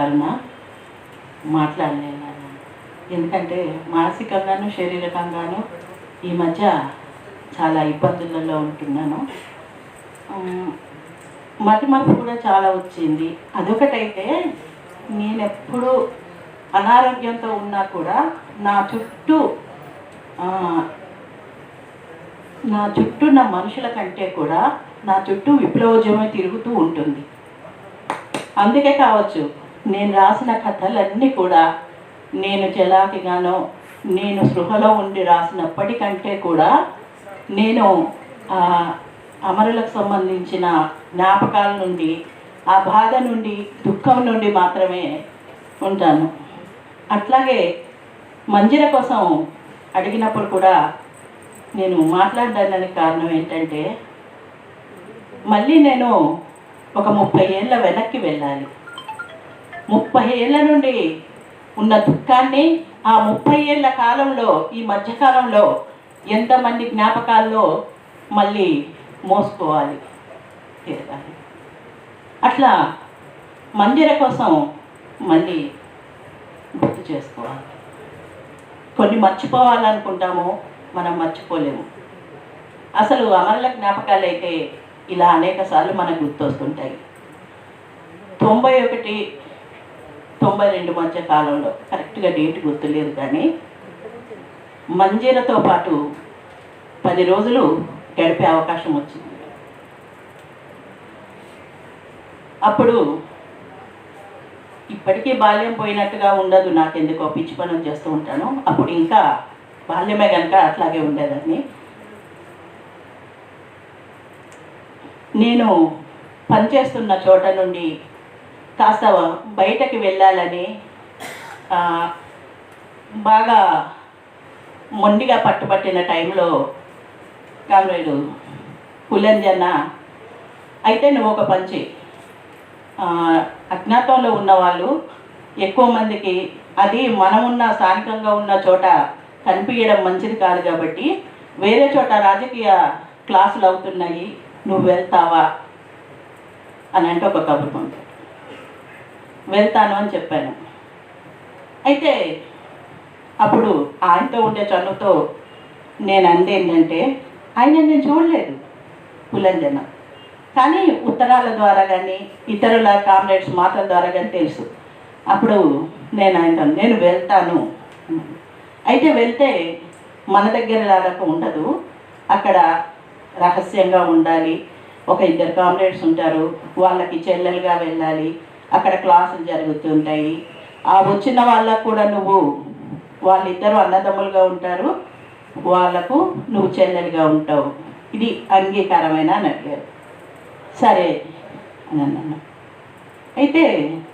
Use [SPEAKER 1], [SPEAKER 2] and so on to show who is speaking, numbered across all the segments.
[SPEAKER 1] కరుణ మాట్లాడలేను ఎందుకంటే మానసికంగాను శారీరకంగాను ఈ మధ్య చాలా ఇబ్బందులలో ఉంటున్నాను. మతి మరపు కూడా చాలా వచ్చింది. అదొకటైతే నేను ఎప్పుడు అనారోగ్యంతో ఉన్నా కూడా నా చుట్టూ నా చుట్టూ నా మనుషుల కంటే కూడా నా చుట్టూ విప్లవోద్యమే తిరుగుతూ ఉంటుంది. అందుకే కావచ్చు నేను రాసిన కథలన్నీ కూడా నేను చలాకిగానో నేను సృహలో ఉండి రాసినప్పటికంటే కూడా నేను ఆ, అమరులకు సంబంధించిన జ్ఞాపకాల నుండి ఆ బాధ నుండి దుఃఖం నుండి మాత్రమే ఉంటాను. అట్లాగే మంజిర కోసం అడిగినప్పుడు కూడా నేను మాట్లాడడానికి కారణం ఏంటంటే మళ్ళీ నేను ఒక ముప్పై ఏళ్ళ వెనక్కి వెళ్ళాలి. ముప్పై ఏళ్ళ నుండి ఉన్న దుఃఖాన్ని ఆ ముప్పై ఏళ్ళ కాలంలో ఈ మధ్యకాలంలో ఎంతమంది జ్ఞాపకాల్లో మళ్ళీ మోసుకోవాలి? తిరగాలి అట్లా మందిర కోసం మళ్ళీ గుర్తు చేసుకోవాలి. కొన్ని మర్చిపోవాలనుకుంటాము మనం మర్చిపోలేము. అసలు అమరుల జ్ఞాపకాలు అయితే ఇలా అనేక సార్లు మనకు గుర్తొస్తుంటాయి. తొంభై ఒకటి తొంభై రెండు మధ్య కాలంలో. కరెక్ట్గా డేట్ గుర్తులేదు కానీ మంజీరతో పాటు పది రోజులు గడిపే అవకాశం వచ్చింది. అప్పుడు ఇప్పటికీ బాల్యం పోయినట్టుగా ఉండదు నాకెందుకో పిచ్చి పనులు చేస్తూ ఉంటాను. అప్పుడు ఇంకా బాల్యమే కనుక అట్లాగే ఉండేదాన్ని. నేను పనిచేస్తున్న చోట నుండి కాస్త బయటకి వెళ్ళాలని బాగా మొండిగా పట్టుబట్టిన టైంలో కామ్రేడు పులంజన్న అయితే నువ్వు ఒక పంచి. అజ్ఞాతంలో ఉన్న అజ్ఞాతంలో ఉన్నవాళ్ళు ఎక్కువ మందికి అది మనం ఉన్న స్థానికంగా ఉన్న చోట కనిపించడం మంచిది కాదు కాబట్టి వేరే చోట రాజకీయ క్లాసులు అవుతున్నాయి నువ్వు వెళ్తావా? అని అంటే ఒక కబురు పంపాడు వెళ్తాను అని చెప్పాను. అయితే అప్పుడు ఆయనతో ఉండే చనువుతో నేను అంది ఏంటంటే ఆయన నేను చూడలేదు పులంజన. కానీ ఉత్తరాల ద్వారా కానీ ఇతరుల కామ్రేడ్స్ మాటల ద్వారా కానీ తెలుసు. అప్పుడు నేను ఆయనతో నేను వెళ్తాను. అయితే వెళ్తే మన దగ్గర లాగా ఉండదు. అక్కడ రహస్యంగా ఉండాలి. ఒక ఇద్దరు కామ్రేడ్స్ ఉంటారు. వాళ్ళకి చెల్లెలుగా వెళ్ళాలి. అక్కడ క్లాసులు జరుగుతుంటాయి. ఆ వచ్చిన వాళ్ళకు కూడా నువ్వు వాళ్ళిద్దరు అన్నదమ్ములుగా ఉంటారు. వాళ్ళకు నువ్వు చెల్లెలుగా ఉంటావు. ఇది అంగీకారమైన అని అడిగారు. సరే అని అన్నాను. అయితే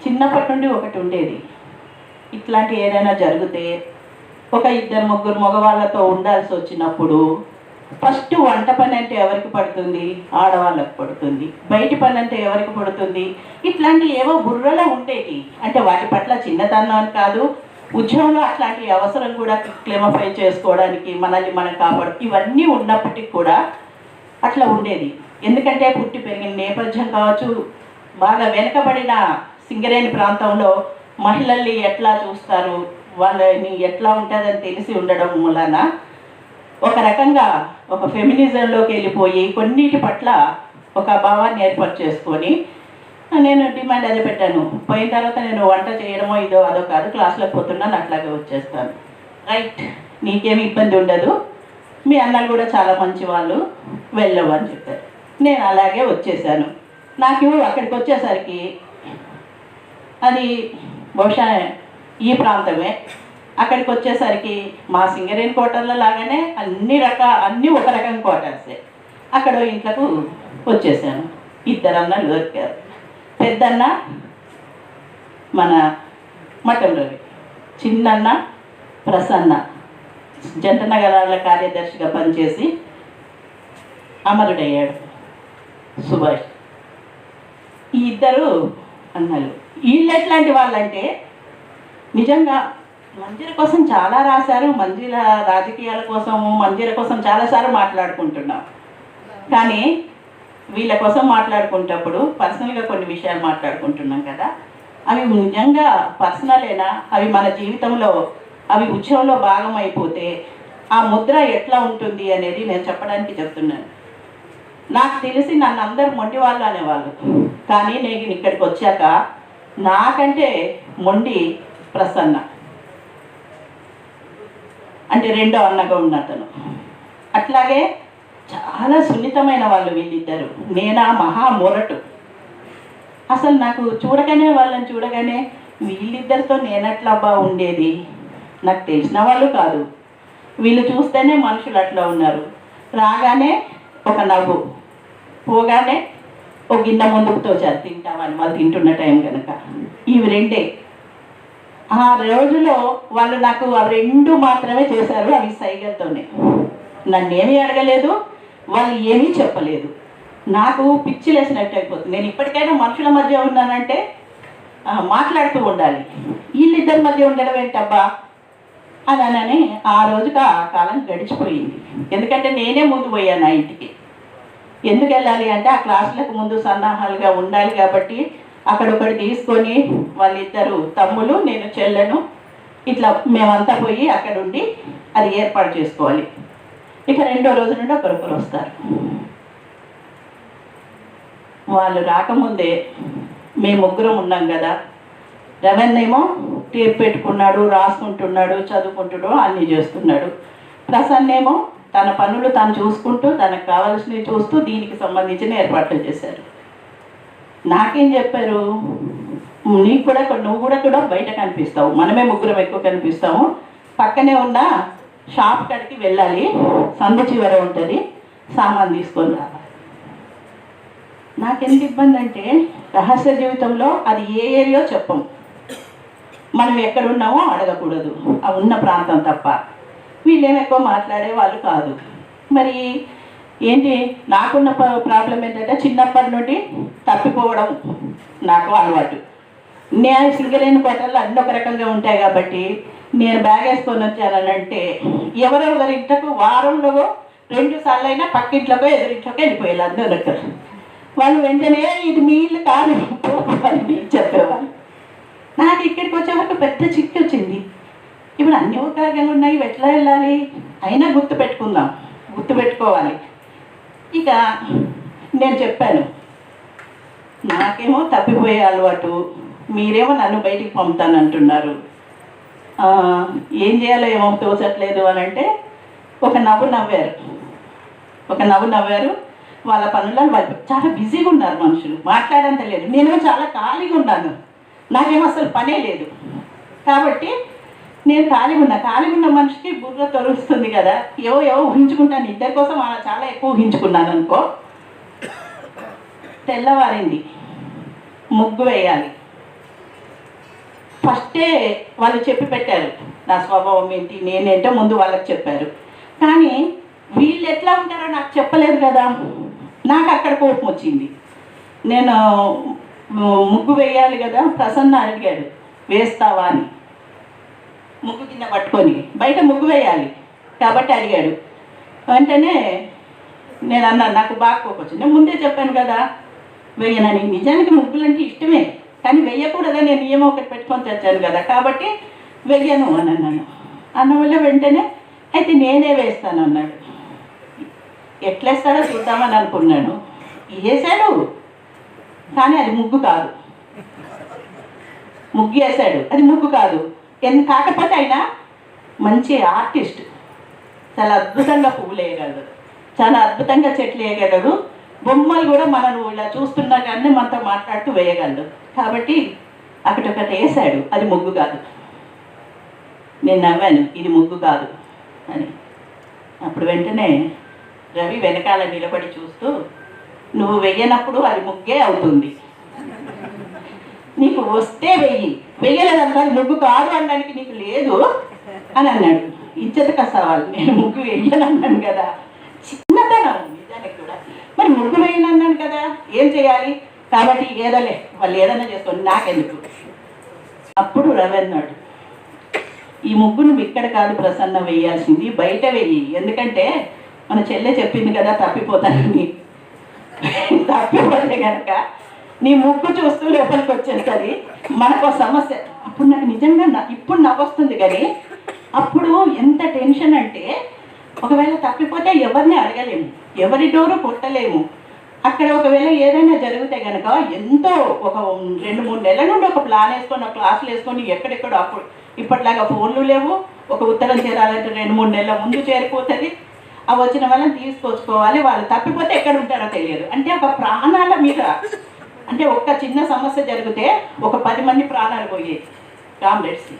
[SPEAKER 1] చిన్నప్పటి నుండి ఒకటి ఉండేది. ఇట్లాంటి ఏదైనా జరిగితే ఒక ఇద్దరు ముగ్గురు మగవాళ్ళతో ఉండాల్సి వచ్చినప్పుడు ఫస్ట్ వంట పని అంటే ఎవరికి పడుతుంది? ఆడవాళ్ళకి పడుతుంది. బయటి పని అంటే ఎవరికి పడుతుంది? ఇట్లాంటి ఏవో బుర్రలో ఉండేవి అంటే వాటి పట్ల చిన్నతనం అని కాదు ఉద్యోగంలో అట్లాంటి అవసరం కూడా క్లెమఫై చేసుకోవడానికి మనల్ని మనం కాపాడు ఇవన్నీ ఉన్నప్పటికీ కూడా అట్లా ఉండేది. ఎందుకంటే పుట్టి పెరిగిన నేపథ్యం కావచ్చు బాగా వెనుకబడిన సింగరేణి ప్రాంతంలో మహిళల్ని ఎట్లా చూస్తారు? వాళ్ళని ఎట్లా ఉంటుందని తెలిసి ఉండడం వలన ఒక రకంగా ఒక ఫెమినిజంలోకి వెళ్ళిపోయి కొన్నిటి పట్ల ఒక భావాన్ని ఏర్పాటు చేసుకొని నేను డిమాండ్ అదే పెట్టాను. పోయిన తర్వాత నేను వంట చేయడమో ఇదో అదో కాదు క్లాస్లోకి పోతున్నాను అట్లాగే వచ్చేస్తాను. రైట్ నీకేమి ఇబ్బంది ఉండదు. మీ అన్నలు కూడా చాలా మంచి వాళ్ళు వెళ్ళవు అని చెప్పారు. నేను అలాగే వచ్చేసాను. నాకు అక్కడికి వచ్చేసరికి అది బహుశా ఈ ప్రాంతమే. అక్కడికి వచ్చేసరికి మా సింగరేణి క్వార్టర్లో లాగానే అన్ని రకాల అన్నీ ఒక రకం క్వార్టర్సే అక్కడ ఇంట్లకు వచ్చేసాను. ఇద్దరన్నలు దొరికారు. పెద్దన్న మన మఠంలోవి చిన్నన్న ప్రసన్న. జంట నగరాల కార్యదర్శిగా పనిచేసి అమరుడయ్యాడు సుభాష్. ఈ ఇద్దరు అన్నలు. వీళ్ళు ఎట్లాంటి వాళ్ళంటే నిజంగా మందిర కోసం చాలా రాశారు మందిర రాజకీయాల కోసము మందిర కోసం చాలాసార్లు మాట్లాడుకుంటున్నాం. కానీ వీళ్ళ కోసం మాట్లాడుకునేటప్పుడు పర్సనల్గా కొన్ని విషయాలు మాట్లాడుకుంటున్నాం కదా. అవి నిజంగా పర్సనలేనా? అవి మన జీవితంలో అవి ఉద్యమంలో భాగం అయిపోతే ఆ ముద్ర ఎట్లా ఉంటుంది అనేది నేను చెప్పడానికి చెప్తున్నాను. నాకు తెలిసి నన్ను అందరు మొండి వాళ్ళు అనేవాళ్ళు. కానీ నేను ఇక్కడికి వచ్చాక నాకంటే మొండి ప్రసన్న. అంటే రెండో అన్నగా ఉన్న అతను. అట్లాగే చాలా సున్నితమైన వాళ్ళు వీళ్ళిద్దరు. నేనా మహా మొరటు. అసలు నాకు చూడగానే వాళ్ళని చూడగానే వీళ్ళిద్దరితో నేనట్లా బా ఉండేది? నాకు తెలిసిన వాళ్ళు కాదు. వీళ్ళు చూస్తేనే మనుషులు అట్లా ఉన్నారు. రాగానే ఒక నవ్వు. పోగానే ఒక గిన్నె ముందుకు తోచారు తింటామని వాళ్ళు తింటున్న టైం కనుక ఇవి రెండే. ఆ రోజులో వాళ్ళు నాకు ఆ రెండు మాత్రమే చేశారు అవి సైగలతోనే. నన్ను ఏమీ అడగలేదు వాళ్ళు ఏమీ చెప్పలేదు. నాకు పిచ్చి లేసినట్టు అయిపోతుంది. నేను ఇప్పటికైనా మనుషుల మధ్య ఉన్నానంటే మాట్లాడుతూ ఉండాలి. వీళ్ళిద్దరి మధ్య ఉండడం ఏంటబ్బా? అని అనని ఆ రోజుకి ఆ కాలం గడిచిపోయింది. ఎందుకంటే నేనే ముందు పోయాను ఆ ఇంటికి. ఎందుకు వెళ్ళాలి అంటే ఆ క్లాసులకు ముందు సన్నాహాలుగా ఉండాలి కాబట్టి అక్కడ ఒకటి తీసుకొని వాళ్ళిద్దరు తమ్ములు నేను చెల్లెను ఇట్లా మేమంతా పోయి అక్కడ ఉండి అది ఏర్పాటు చేసుకోవాలి. ఇక రెండో రోజు నుండి ఒకరొకరు వస్తారు. వాళ్ళు రాకముందే మేము ముగ్గురం ఉన్నాం కదా. రవణ్ ఏమో టేప్ పెట్టుకున్నాడు రాసుకుంటున్నాడు చదువుకుంటున్నాడు అన్నీ చేస్తున్నాడు. ప్రసన్న ఏమో తన పనులు తను చూసుకుంటూ తనకు కావాల్సినవి చూస్తూ దీనికి సంబంధించిన ఏర్పాట్లు చేశారు. నాకేం చెప్పారు? నీకు కూడా నువ్వు కూడా కూడా బయట కనిపిస్తావు. మనమే ముగ్గురం ఎక్కువ కనిపిస్తాము. పక్కనే ఉన్న షాప్ కాడికి వెళ్ళాలి. సందు చివర ఉంటుంది. సామాన్ తీసుకొని రావాలి నాకెంత ఇబ్బంది అంటే రహస్య జీవితంలో అది ఏ ఏరియో చెప్పం. మనం ఎక్కడున్నామో అడగకూడదు. ఆ ఉన్న ప్రాంతం తప్ప. వీళ్ళేం ఎక్కువ మాట్లాడే వాళ్ళు కాదు. మరి ఏంటి? నాకున్న ప్రాబ్లం ఏంటంటే చిన్నప్పటి నుండి తప్పిపోవడం నాకు అలవాటు. నేను సింగరేణి పట్టాలు అన్ని ఒక రకంగా ఉంటాయి కాబట్టి నేను బ్యాగ్ వేసుకొని వచ్చానంటే ఎవరెవరి ఇంట్లకు వారంలో రెండు సార్లు అయినా పక్కింట్లోకో ఎదురింట్లోకి వెళ్ళిపోయారు అందరూ వాళ్ళు వెంటనే ఇది మీ ఇల్లు కాదు అని చెప్పేవాళ్ళు. నాకు ఇక్కడికి వచ్చే వరకు పెద్ద చిక్కి వచ్చింది. ఇప్పుడు అన్ని ఒక రకంగా ఉన్నాయి ఎట్లా వెళ్ళాలి? అయినా గుర్తు పెట్టుకుందాం గుర్తు పెట్టుకోవాలి ఇక నేను చెప్పాను. నాకేమో తప్పిపోయే అలవాటు. మీరేమో నన్ను బయటికి పంపుతానంటున్నారు. అంటున్నారు ఏం చేయాలో ఏమో తోచట్లేదు అని అంటే ఒక నవ్వు నవ్వారు. ఒక నవ్వు నవ్వారు. వాళ్ళ పనులను వాళ్ళు చాలా బిజీగా ఉన్నారు మనుషులు. మాట్లాడంత లేదు. నేనేమో చాలా ఖాళీగా ఉన్నాను. నాకేమో అసలు పనే లేదు. కాబట్టి నేను ఖాళీగా ఉన్నా. ఖాళీగా ఉన్న మనిషికి బుర్ర తొలుస్తుంది కదా. ఏవో ఏవో ఊహించుకుంటాను. ఇద్దరి కోసం అలా చాలా ఎక్కువ ఊహించుకున్నాను అనుకో. తెల్లవారింది. ముగ్గు వేయాలి. ఫస్టే వాళ్ళు చెప్పి పెట్టారు. నా స్వభావం ఏంటి నేనేంటో ముందు వాళ్ళకి చెప్పారు. కానీ వీళ్ళు ఎట్లా ఉంటారో నాకు చెప్పలేదు కదా. నాకు అక్కడ కోపం వచ్చింది. నేను ముగ్గు వేయాలి కదా. ప్రసన్న అడిగాడు వేస్తావా? అని. ముగ్గు కింద పట్టుకొని బయట ముగ్గు వేయాలి. కాబట్టి అడిగాడు. వెంటనే నేను అన్నాను నాకు బాగా నేను ముందే చెప్పాను కదా వేయనని. నిజానికి ముగ్గులంటే ఇష్టమే కానీ వెయ్యకూడదా నేను నియమం ఒకటి పెట్టుకొని తెచ్చాను కదా కాబట్టి వెయ్యను అని అన్నాను. అన్న వల్ల వెంటనే అయితే నేనే వేస్తాను అన్నాడు. ఎట్లేస్తాడో చూద్దామని అనుకున్నాను. వేసాడు కానీ అది ముగ్గు కాదు. ముగ్గు వేసాడు అది ముగ్గు కాదు. ఎన్ని కాకపోతే అయినా మంచి ఆర్టిస్ట్. చాలా అద్భుతంగా పువ్వులు వేయగలడు. చాలా అద్భుతంగా చెట్లు వేయగలడు. బొమ్మలు కూడా మనం ఇలా చూస్తున్నా కానీ మనతో మాట్లాడుతూ వేయగలడు. కాబట్టి అక్కడ ఒకటి వేసాడు అది ముగ్గు కాదు. నేను నవ్వాను. ఇది ముగ్గు కాదు అని. అప్పుడు వెంటనే రవి వెనకాల నిలబడి చూస్తూ నువ్వు వెయ్యనప్పుడు అది ముగ్గే అవుతుంది. నీకు వస్తే వెయ్యి. వెయ్యలేదంటే ముగ్గు కాదు అనడానికి నీకు లేదు అని అన్నాడు. ఇచ్చట సవాల్. నేను ముగ్గు వెయ్యాలన్నాను కదా. చిన్నతనం నిజానికి కూడా. మరి ముగ్గు వేయనన్నాను కదా. ఏం చేయాలి? కాబట్టి ఏదోలే. వాళ్ళు ఏదైనా చేసుకోండి నాకెందుకు? అప్పుడు రవి అన్నాడు. ఈ ముగ్గును ఇక్కడ కాదు ప్రసన్న వేయాల్సింది. బయట వెయ్యి ఎందుకంటే మన చెల్లె చెప్పింది కదా తప్పిపోతానని. తప్పిపోతే కనుక నీ ముగ్గు చూస్తూ లోపలికి వచ్చేసరి మనకు ఒక సమస్య అప్పుడు నాకు నిజంగా ఇప్పుడు నవ్వొస్తుంది కానీ అప్పుడు ఎంత టెన్షన్ అంటే ఒకవేళ తప్పిపోతే ఎవరిని అడగలేము. ఎవరి డోరు కొట్టలేము. అక్కడ ఒకవేళ ఏదైనా జరిగితే కనుక ఎంతో ఒక రెండు మూడు నెలల నుండి ఒక ప్లాన్ వేసుకొని ఒక క్లాసులు వేసుకొని ఎక్కడెక్కడ అప్పుడు ఇప్పటిలాగా ఫోన్లు లేవు. ఒక ఉత్తరం చేరాలంటే రెండు మూడు నెలల ముందు చేరిపోతుంది. అవి వచ్చిన వాళ్ళని తీసుకొచ్చుకోవాలి. వాళ్ళు తప్పిపోతే ఎక్కడ ఉంటారో తెలియదు. అంటే ఒక ప్రాణాల మీద అంటే ఒక్క చిన్న సమస్య జరిగితే ఒక పది మంది ప్రాణాలు పోయేది టాబ్లెట్స్కి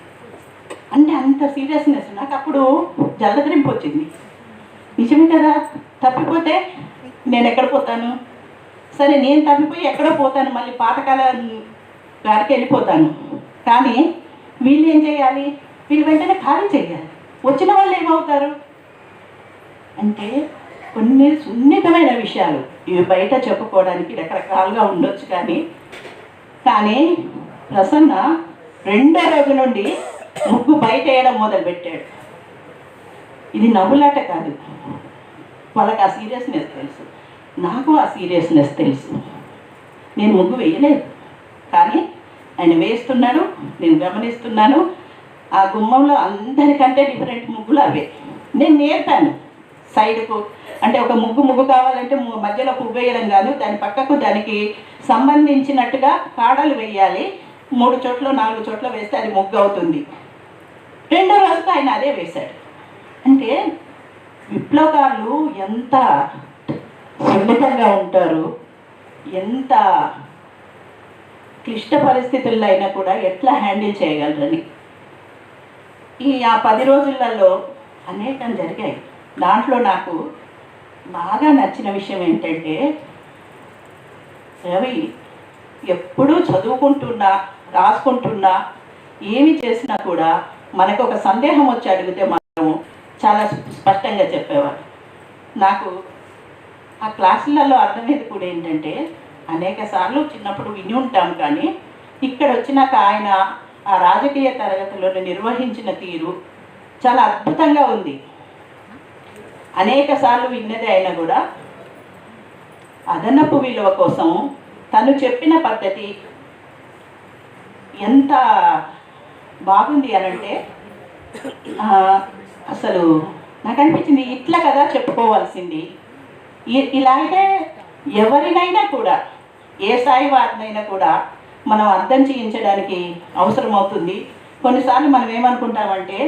[SPEAKER 1] అంటే అంత సీరియస్నెస్. నాకు అప్పుడు జలదరింపు వచ్చింది. నిజమే కదా? తప్పిపోతే నేను ఎక్కడ పోతాను? సరే నేను తప్పిపోయి ఎక్కడో పోతాను. మళ్ళీ పాతకాల గారికి వెళ్ళిపోతాను. కానీ వీళ్ళు ఏం చేయాలి? వీళ్ళు వెంటనే ఖాళీ చేయాలి. వచ్చిన వాళ్ళు ఏమవుతారు? అంటే కొన్ని సున్నితమైన విషయాలు. ఇవి బయట చెప్పుకోవడానికి రకరకాలుగా ఉండొచ్చు కానీ కానీ ప్రసన్న రెండో రోజు నుండి ముగ్గు బయట వేయడం మొదలుపెట్టాడు. ఇది నవ్వులాట కాదు. వాళ్ళకి ఆ సీరియస్నెస్ తెలుసు. నాకు ఆ సీరియస్నెస్ తెలుసు. నేను ముగ్గు వేయలేదు. కానీ ఆయన వేస్తున్నాడు నేను గమనిస్తున్నాను. ఆ గుమ్మంలో అందరికంటే డిఫరెంట్ ముగ్గులు అవే. నేను నేర్పాను. సైడ్కు. అంటే ఒక ముగ్గు ముగ్గు కావాలంటే ము- మధ్యలో పువ్వు వేయడం కాదు. దాని పక్కకు దానికి సంబంధించినట్టుగా కాడలు వేయాలి. మూడు చోట్ల నాలుగు చోట్ల వేస్తే అది ముగ్గు అవుతుంది. రెండో రోజుకు ఆయన అదే వేశాడు. అంటే విప్లవకారులు ఎంత సున్నితంగా ఉంటారు ఎంత క్లిష్ట పరిస్థితుల్లో అయినా కూడా ఎట్లా హ్యాండిల్ చేయగలరని. ఈ ఆ పది రోజులలో అనేకం జరిగాయి. దాంట్లో నాకు బాగా నచ్చిన విషయం ఏంటంటే రవి ఎప్పుడూ చదువుకుంటున్నా రాసుకుంటున్నా ఏమి చేసినా కూడా మనకు ఒక సందేహం వచ్చి అడిగితే మనం చాలా స్పష్టంగా చెప్పేవారు. నాకు ఆ క్లాసులలో అర్థమయ్యేది కూడా ఏంటంటే అనేక సార్లు చిన్నప్పుడు విని ఉంటాం కానీ ఇక్కడ వచ్చినాక ఆయన ఆ రాజకీయ తరగతులను నిర్వహించిన తీరు చాలా అద్భుతంగా ఉంది. అనేక సార్లు విన్నది అయినా కూడా అదనపు విలువ కోసం తను చెప్పిన పద్ధతి ఎంత బాగుంది అనంటే అంటే అసలు నాకు అనిపించింది ఇట్లా కదా చెప్పుకోవాల్సింది. ఇ- ఇలా అయితే ఎవరినైనా కూడా ఏ స్థాయి వారినైనా కూడా మనం అర్థం చేయించడానికి అవసరం అవుతుంది కొన్నిసార్లు మనం ఏమనుకుంటామంటే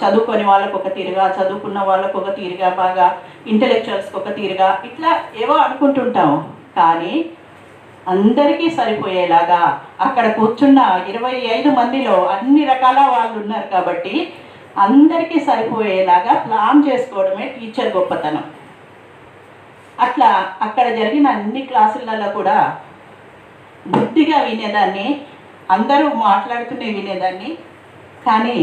[SPEAKER 1] చదువుకొని వాళ్ళకు ఒక తీరుగా చదువుకున్న వాళ్ళకు ఒక తీరుగా బాగా ఇంటలెక్చువల్స్కి ఒక తీరుగా ఇట్లా ఏవో అనుకుంటుంటాం. కానీ అందరికీ సరిపోయేలాగా అక్కడ కూర్చున్న ఇరవై ఐదు మందిలో అన్ని రకాల వాళ్ళు ఉన్నారు కాబట్టి అందరికీ సరిపోయేలాగా ప్లాన్ చేసుకోవడమే టీచర్ గొప్పతనం. అట్లా అక్కడ జరిగిన అన్ని క్లాసులలో కూడా బుద్ధిగా వినేదాన్ని అందరూ మాట్లాడుతూనే వినేదాన్ని కానీ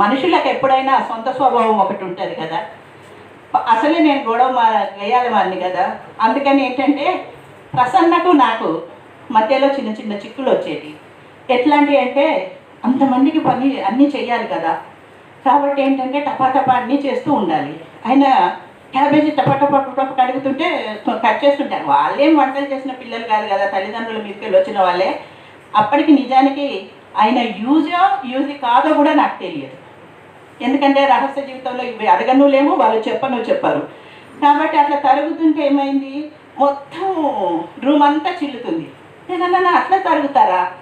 [SPEAKER 1] మనుషులకు ఎప్పుడైనా సొంత స్వభావం ఒకటి ఉంటుంది కదా. అసలే నేను గొడవ మా వేయాలి వాడిని కదా. అందుకని ఏంటంటే ప్రసన్నకు నాకు మధ్యలో చిన్న చిన్న చిక్కులు వచ్చేది ఎట్లాంటివి అంటే అంతమందికి పని అన్నీ చేయాలి కదా. కాబట్టి ఏంటంటే టపా టపా అన్నీ చేస్తూ ఉండాలి. ఆయన క్యాబేజీ టపా టపా టపా కడుగుతుంటే కట్ చేస్తుంటారు. వాళ్ళేం వంటలు చేసిన పిల్లలు కాదు కదా తల్లిదండ్రుల మీదకి వచ్చిన వాళ్ళే. అప్పటికి నిజానికి ఆయన యూజో యూజ్ కాదో కూడా నాకు తెలియదు. ఎందుకంటే రహస్య జీవితంలో ఇవి అడగను లేము వాళ్ళు చెప్పను చెప్పరు. కాబట్టి అట్లా తరుగుతుంటే ఏమైంది? మొత్తం రూమ్ అంతా చిల్లుతుంది. నేనన్నా అట్లా తరుగుతారా?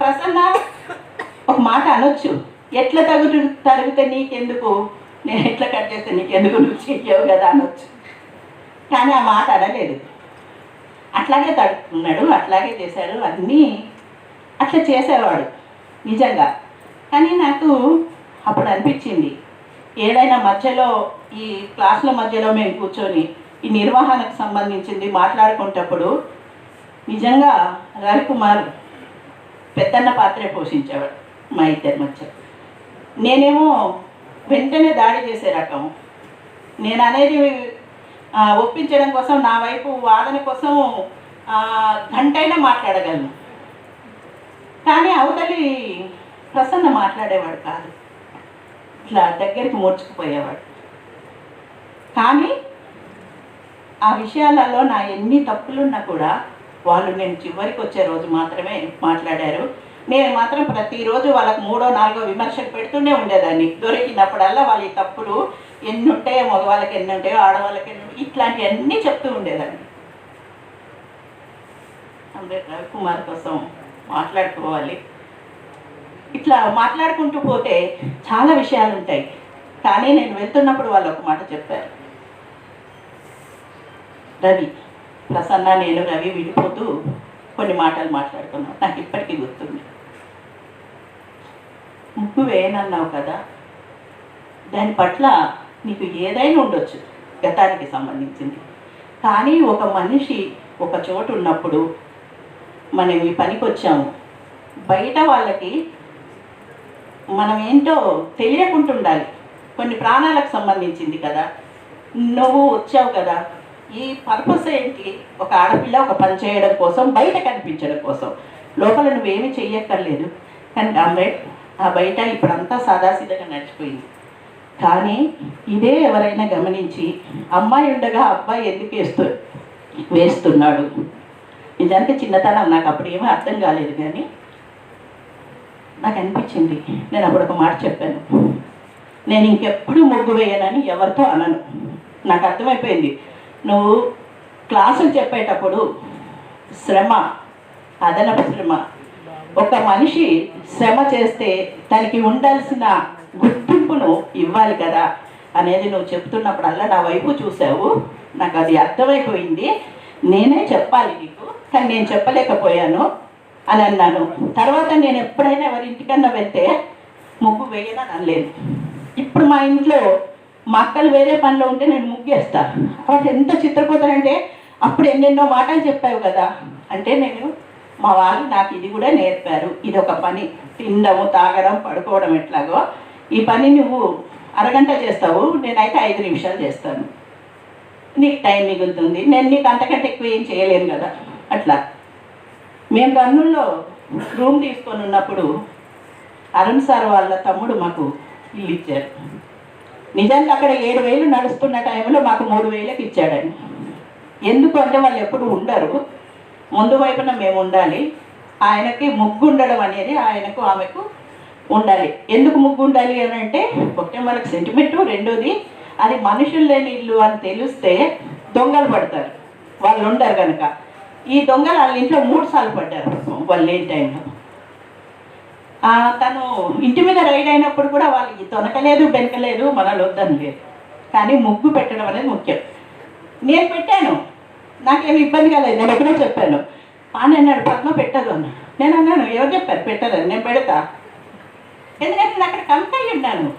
[SPEAKER 1] ప్రసన్న ఒక మాట అనొచ్చు. ఎట్లా తగు తరిగితే నీకెందుకు? నేను ఎట్లా కట్ చేస్తే నీకెందుకు? నువ్వు చెయ్యవు కదా అనొచ్చు. కానీ ఆ మాట అనలేదు. అట్లాగే తడుపుకున్నాడు అట్లాగే చేశాడు అన్నీ అట్లా చేసేవాడు. నిజంగా. కానీ నాకు అప్పుడు అనిపించింది. ఏదైనా మధ్యలో ఈ క్లాసుల మధ్యలో మేము కూర్చొని ఈ నిర్వహణకు సంబంధించింది మాట్లాడుకునేటప్పుడు నిజంగా రవికుమార్ పెద్దన్న పాత్రే పోషించేవాడు మా ఇద్దరి మధ్య. నేనేమో వెంటనే దాడి చేసే రకం. నేను అనేది ఒప్పించడం కోసం నా వైపు వాదన కోసం గంటైనా మాట్లాడగలను. కానీ అవతలి ప్రసన్న మాట్లాడేవాడు కాదు. ఇట్లా దగ్గరికి ముడుచుకుపోయేవాడు కానీ ఆ విషయాలలో నా ఎన్ని తప్పులున్నా కూడా వాళ్ళు నేను చివరికి వచ్చే రోజు మాత్రమే మాట్లాడారు. నేను మాత్రం ప్రతిరోజు వాళ్ళకి మూడో నాలుగో విమర్శలు పెడుతూనే ఉండేదాన్ని. దొరికినప్పుడల్లా వాళ్ళ తప్పులు ఎన్ని ఉంటాయో మగవాళ్ళకి ఎన్ని ఉంటాయో ఆడవాళ్ళకి ఎన్ని ఇట్లాంటివన్నీ చెప్తూ ఉండేదాన్ని. అంబేద్ రవికుమార్ కోసం మాట్లాడుకోవాలి. ఇట్లా మాట్లాడుకుంటూ పోతే చాలా విషయాలు ఉంటాయి కానీ నేను వెళ్తున్నప్పుడు వాళ్ళు ఒక మాట చెప్పారు. రవి ప్రసన్న నేను రవి విడిపోతూ కొన్ని మాటలు మాట్లాడుకున్నాం. నాకు ఇప్పటికీ గుర్తుంది. ముగ్గు వేయనన్నావు కదా దాని పట్ల నీకు ఏదైనా ఉండొచ్చు గతానికి సంబంధించింది. కానీ ఒక మనిషి ఒక చోటు ఉన్నప్పుడు మనం ఈ పనికి వచ్చాము బయట వాళ్ళకి మనం ఏంటో తెలియకుంటుండాలి. కొన్ని ప్రాణాలకు సంబంధించింది కదా. నువ్వు వచ్చావు కదా. ఈ పర్పస్ ఏంటి? ఒక ఆడపిల్ల ఒక పని చేయడం కోసం బయట కనిపించడం కోసం. లోపల నువ్వేమి చెయ్యక్కర్లేదు. కానీ కామ్రేడ్ ఆ బయట ఇప్పుడంతా సాదాసీదగా నడిచిపోయింది. కానీ ఇదే ఎవరైనా గమనించి అమ్మాయి ఉండగా అబ్బాయి ఎందుకు వేస్తూ వేస్తున్నాడు? నిజానికి చిన్నతనం నాకు అప్పుడు ఏమీ అర్థం కాలేదు కానీ నాకు అనిపించింది. నేను అప్పుడు ఒక మాట చెప్పాను. నేను ఇంకెప్పుడు ముగ్గు వేయనని ఎవరితో అనను. నాకు అర్థమైపోయింది. నువ్వు క్లాసులు చెప్పేటప్పుడు శ్రమ అదనపు శ్రమ. ఒక మనిషి శ్రమ చేస్తే తనకి ఉండాల్సిన గుర్తింపును ఇవ్వాలి కదా అనేది నువ్వు చెప్తున్నప్పుడల్లా నా వైపు చూసావు నాకు అది అర్థమైపోయింది. నేనే చెప్పాలి నీకు. కానీ నేను చెప్పలేకపోయాను. అని అన్నాను తర్వాత నేను ఎప్పుడైనా ఎవరి ఇంటికన్నా వెళ్తే ముగ్గు వేయనని అనలేదు. ఇప్పుడు మా ఇంట్లో మా అక్కలు వేరే పనిలో ఉంటే నేను ముగ్గేస్తా. అప్పుడు ఎంత చిత్రపోతానంటే అప్పుడు ఎన్నెన్నో మాటలు చెప్పావు కదా. అంటే నేను మా వాళ్ళు నాకు ఇది కూడా నేర్పారు. ఇది ఒక పని. తినడము తాగడం పడుకోవడం ఎట్లాగో. ఈ పని నువ్వు అరగంట చేస్తావు. నేనైతే ఐదు నిమిషాలు చేస్తాను. నీకు టైం మిగులుతుంది. నేను నీకు అంతకంటే ఎక్కువ ఏం చేయలేను కదా. అట్లా. మేము కర్నూల్లో రూమ్ తీసుకొని ఉన్నప్పుడు అరుణ్ సార్ వాళ్ళ తమ్ముడు మాకు ఇల్లు ఇచ్చారు. నిజానికి అక్కడ ఏడు వేలు నడుస్తున్న టైంలో మాకు మూడు వేలకు ఇచ్చాడని. ఎందుకు అంటే వాళ్ళు ఎప్పుడు ఉండరు. ముందు వైపున మేము ఉండాలి. ఆయనకి ముగ్గు ఉండడం అనేది ఆయనకు ఆమెకు ఉండాలి. ఎందుకు ముగ్గు ఉండాలి అని అంటే ఒకటే మనకు సెంటిమెంటు రెండోది అది మనుషులు లేని ఇల్లు అని తెలిస్తే దొంగలు పడతారు. వాళ్ళు ఉండరు కనుక ఈ దొంగలు వాళ్ళ ఇంట్లో మూడు సార్లు పడ్డారు. వాళ్ళు లేని టైంలో. తను ఇంటి మీద రైడ్ అయినప్పుడు కూడా వాళ్ళకి తొనకలేదు బెనకలేదు మనలో వద్దని లేదు. కానీ ముగ్గు పెట్టడం అనేది ముఖ్యం. నేను పెట్టాను. నాకేమి ఇబ్బంది కాలేదు. నేను ఎక్కడో చెప్పాను. పాని అన్నాడు పద్మ పెట్టదు అన్న. నేను అన్నాను ఎవరు చెప్పారు? పెట్టదని నేను పెడతా. ఎందుకంటే నేను అక్కడ కంపెనీ ఉన్నాను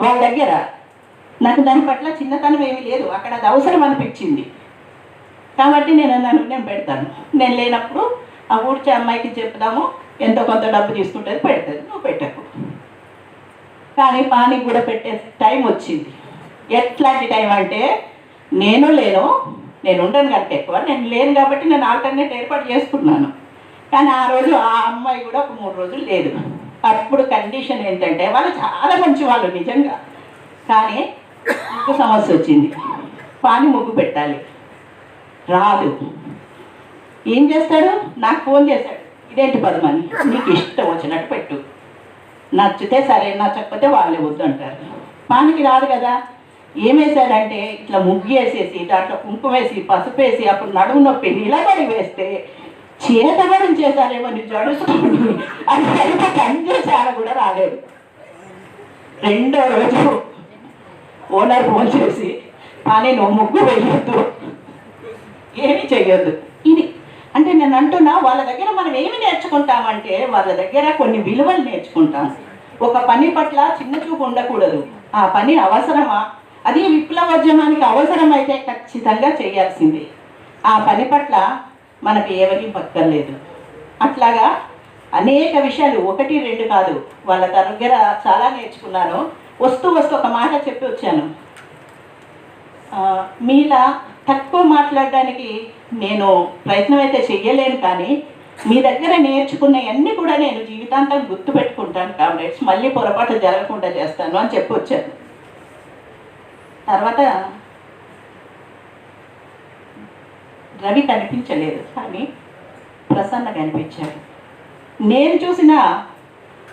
[SPEAKER 1] వాళ్ళ దగ్గర. నాకు దాని పట్ల చిన్నతనం ఏమీ లేదు. అక్కడ అది అవసరం అనిపించింది. కాబట్టి నేను అన్నాను నేను పెడతాను. నేను లేనప్పుడు ఆ ఊడ్చే అమ్మాయికి చెప్దాము ఎంతో కొంత డబ్బు తీసుకుంటుంది పెడతాను నువ్వు పెట్టకు. కానీ పానీ కూడా పెట్టే టైం వచ్చింది. ఎట్లాంటి టైం అంటే నేను లేను నేను ఉండను కనుక ఎక్కువ. నేను లేను కాబట్టి నేను ఆల్టర్నేట్ ఏర్పాటు చేసుకున్నాను. కానీ ఆ రోజు ఆ అమ్మాయి కూడా ఒక మూడు రోజులు లేదు. అప్పుడు కండిషన్ ఏంటంటే వాళ్ళు చాలా మంచి వాళ్ళు నిజంగా. కానీ ముగ్గు సమస్య వచ్చింది. పాని ముగ్గు పెట్టాలి. రాదు. ఏం చేస్తాడు? నాకు ఫోన్ చేశాడు. ఇదేంటి పదమని నీకు ఇష్టం వచ్చినట్టు పెట్టు. నచ్చితే సరే నచ్చకపోతే వాళ్ళే వద్దు అంటారు. పానికి రాదు కదా. ఏం ఇట్లా ముగ్గు వేసేసి దాంట్లో కుంకుమ వేసి పసుపు వేసి అప్పుడు నడుము నొప్పి నిలబడి వేస్తే చేతబడి చేశారేమో నీ జడుచుకోండి అది సరిగ్గా పని కూడా రాలేదు. రెండో రోజు ఓనర్ ఫోన్ చేసి కానీ నువ్వు ముగ్గు వేయొద్దు. ఏమీ చేయొద్దు ఇది అంటే నేను అంటున్నా వాళ్ళ దగ్గర మనం ఏమి నేర్చుకుంటామంటే వాళ్ళ దగ్గర కొన్ని విలువలు నేర్చుకుంటాం. ఒక పని పట్ల చిన్న చూపు ఉండకూడదు. ఆ పని అవసరమా? అది విప్లవోద్యమానికి అవసరమైతే ఖచ్చితంగా చేయాల్సింది. ఆ పని పట్ల మనకు ఎవరికి పక్కర్లేదు అట్లాగా అనేక విషయాలు ఒకటి రెండు కాదు వాళ్ళ దగ్గర చాలా నేర్చుకున్నాను. వస్తూ వస్తూ ఒక మాట చెప్పి వచ్చాను. మీలా తక్కువ మాట్లాడడానికి నేను ప్రయత్నం అయితే చెయ్యలేను కానీ మీ దగ్గర నేర్చుకున్నవన్నీ కూడా నేను జీవితాంతం గుర్తుపెట్టుకుంటాను కామ్రేడ్స్. మళ్ళీ పొరపాటు జరగకుండా చేస్తాను అని చెప్పి వచ్చాను. తర్వాత రవి కనిపించలేదు కానీ ప్రసన్న కనిపించాడు. నేను చూసిన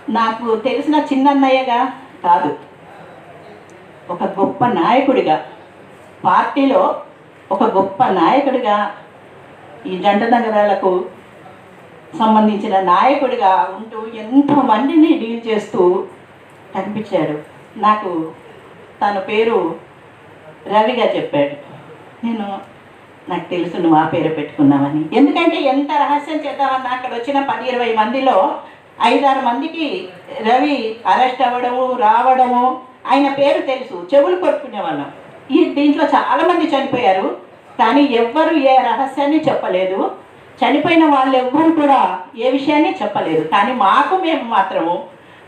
[SPEAKER 1] నాకు తెలిసిన చిన్నన్నయ్యగా కాదు ఒక గొప్ప నాయకుడిగా. పార్టీలో ఒక గొప్ప నాయకుడిగా ఈ జంట నగరాలకు సంబంధించిన నాయకుడిగా ఉంటూ ఎంతో మందిని డీల్ చేస్తూ కనిపించాడు. నాకు తన పేరు రవిగా చెప్పాడు. నేను నాకు తెలుసు నువ్వు ఆ పేరు పెట్టుకున్నామని ఎందుకంటే ఎంత రహస్యం చేద్దామన్నా అక్కడ వచ్చిన పది ఇరవై మందిలో ఐదారు మందికి రవి అరెస్ట్ అవ్వడము రావడము ఆయన పేరు తెలుసు. చెవులు కొట్టుకునే వాళ్ళం ఈ దీంట్లో చాలామంది చనిపోయారు కానీ ఎవ్వరు ఏ రహస్యాన్ని చెప్పలేదు. చనిపోయిన వాళ్ళు ఎవ్వరు కూడా ఏ విషయాన్ని చెప్పలేదు. కానీ మాకు మేము మాత్రము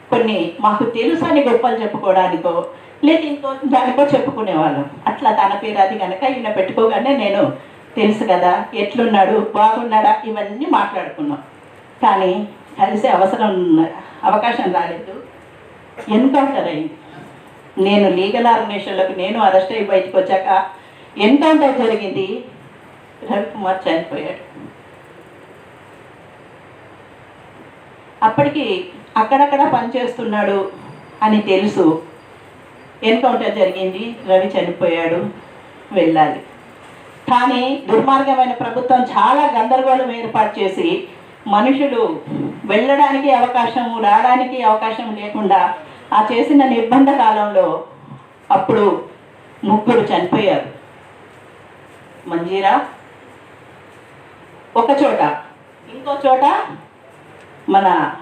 [SPEAKER 1] కొన్ని మాకు తెలుసు అని గొప్పలు చెప్పుకోవడానికో లేదు ఇంకో దానికో చెప్పుకునేవాళ్ళం. అట్లా తన పేరు అది కనుక ఈయన పెట్టుకోగానే నేను తెలుసు కదా ఎట్లున్నాడు బాగున్నాడా ఇవన్నీ మాట్లాడుకున్నాం. కానీ కలిసే అవసరం అవకాశం రాలేదు. ఎన్కౌంటర్ అయింది నేను లీగల్ ఆర్గనైజేషన్లకు నేను అరెస్ట్ అయ్యి బయటకు వచ్చాక ఎన్కౌంటర్ జరిగింది? రవికుమార్ చనిపోయాడు. అప్పటికి అక్కడక్కడ పనిచేస్తున్నాడు అని తెలుసు. ఎన్కౌంటర్ జరిగింది రవి చనిపోయాడు వెళ్ళాలి. కానీ దుర్మార్గమైన ప్రభుత్వం చాలా గందరగోళం ఏర్పాటు చేసి మనుషులు వెళ్ళడానికి అవకాశం రావడానికి అవకాశం లేకుండా ఆ చేసిన నిర్బంధ కాలంలో అప్పుడు ముగ్గురు చనిపోయారు. మంజీరా ఒక చోట ఇంకో చోట మన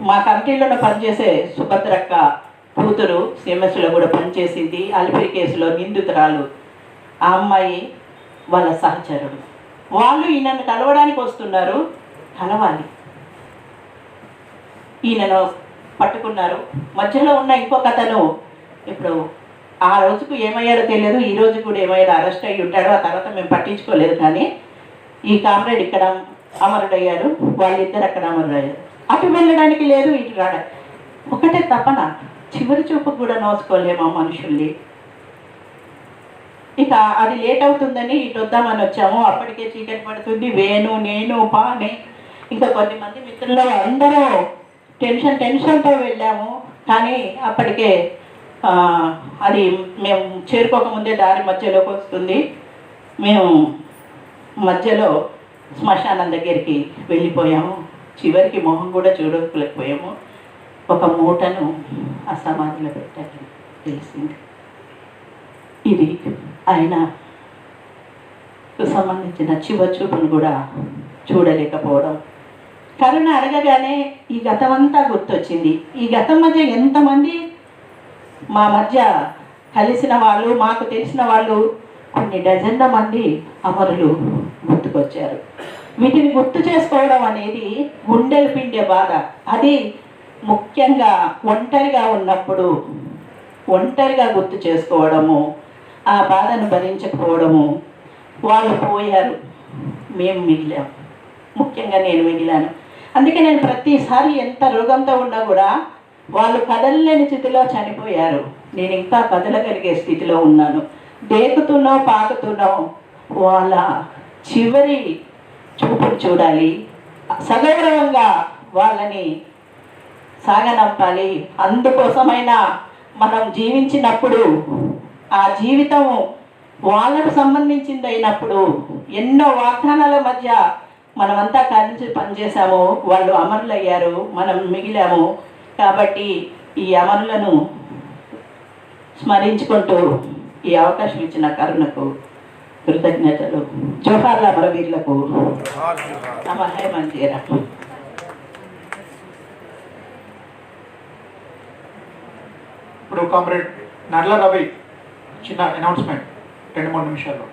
[SPEAKER 1] మా కమిటీలో పనిచేసే సుభద్రక్క కూతురు సిఎంఎస్లో కూడా పనిచేసింది. అలిపిరి కేసులో నిందితురాలు. ఆ అమ్మాయి వాళ్ళ సహచరుడు. వాళ్ళు ఈయనను కలవడానికి వస్తున్నారు. కలవాలి. ఈయనను పట్టుకున్నారు. మధ్యలో ఉన్న ఇంకొక అతను ఇప్పుడు ఆ రోజుకు ఏమయ్యాడో తెలియదు. ఈ రోజు కూడా ఏమయ్యాడో అరెస్ట్ అయ్యి ఉంటాడో ఆ తర్వాత మేము పట్టించుకోలేదు. కానీ ఈ కామ్రేడ్ ఇక్కడ అమరుడయ్యాడు. వాళ్ళిద్దరు అక్కడ అమరుడయ్యారు. అటు వెళ్ళడానికి లేదు ఇటు రాడ. ఒకటే తపన. చివరి చూపు కూడా నోసుకోలేము మనుషుల్ని. ఇక అది లేట్ అవుతుందని ఇటు వద్దామని వచ్చాము. అప్పటికే చీకటి పడుతుంది. వేణు నేను పాని. ఇంకా కొద్దిమంది మిత్రులు అందరూ టెన్షన్ టెన్షన్తో వెళ్ళాము. కానీ అప్పటికే అది మేము చేరుకోకముందే దారి మధ్యలోకి వస్తుంది. మేము మధ్యలో శ్మశానం దగ్గరికి వెళ్ళిపోయాము. చివరికి మొహం కూడా చూడలేకపోయాము. ఒక మూటను ఆ సమాధిలో పెట్టారు తెలిసింది. ఇది ఆయన సంబంధించిన చివరి చూపును కూడా చూడలేకపోవడం కరుణ అడగగానే ఈ గతమంతా గుర్తొచ్చింది. ఈ గతం మధ్య ఎంతమంది మా మధ్య కలిసిన వాళ్ళు మాకు తెలిసిన వాళ్ళు కొన్ని డజన్ల మంది అమరులు గుర్తుకొచ్చారు. వీటిని గుర్తు చేసుకోవడం అనేది గుండెలు పిండే బాధ. అది ముఖ్యంగా ఒంటరిగా ఉన్నప్పుడు ఒంటరిగా గుర్తు చేసుకోవడము ఆ బాధను భరించకపోవడము వాళ్ళు పోయారు. మేము మిగిలాం. ముఖ్యంగా నేను మిగిలాను. అందుకే నేను ప్రతిసారి ఎంత రోగంతో ఉన్నా కూడా వాళ్ళు కదలలేని స్థితిలో చనిపోయారు. నేను ఇంకా కదలగలిగే స్థితిలో ఉన్నాను. దేకుతున్నో పాకుతున్నో వాళ్ళ చివరి చూపును చూడాలి. సగౌరవంగా వాళ్ళని సాగనంపాలి. అందుకోసమైనా మనం జీవించినప్పుడు ఆ జీవితం వాళ్ళకు సంబంధించింది అయినప్పుడు ఎన్నో వాగ్దానాల మధ్య మనమంతా కలిసి పనిచేసాము వాళ్ళు అమరులయ్యారు. మనం మిగిలాము. కాబట్టి ఈ అమరులను స్మరించుకుంటూ ఈ అవకాశం ఇచ్చిన కరుణకు కృతజ్ఞతలు. జోహార్ల అమరవీరులకు అమహే మంజీరా
[SPEAKER 2] ఇప్పుడు కామ్రేడ్ నర్ల రవి చిన్న అనౌన్స్మెంట్ రెండు మూడు నిమిషాల్లో.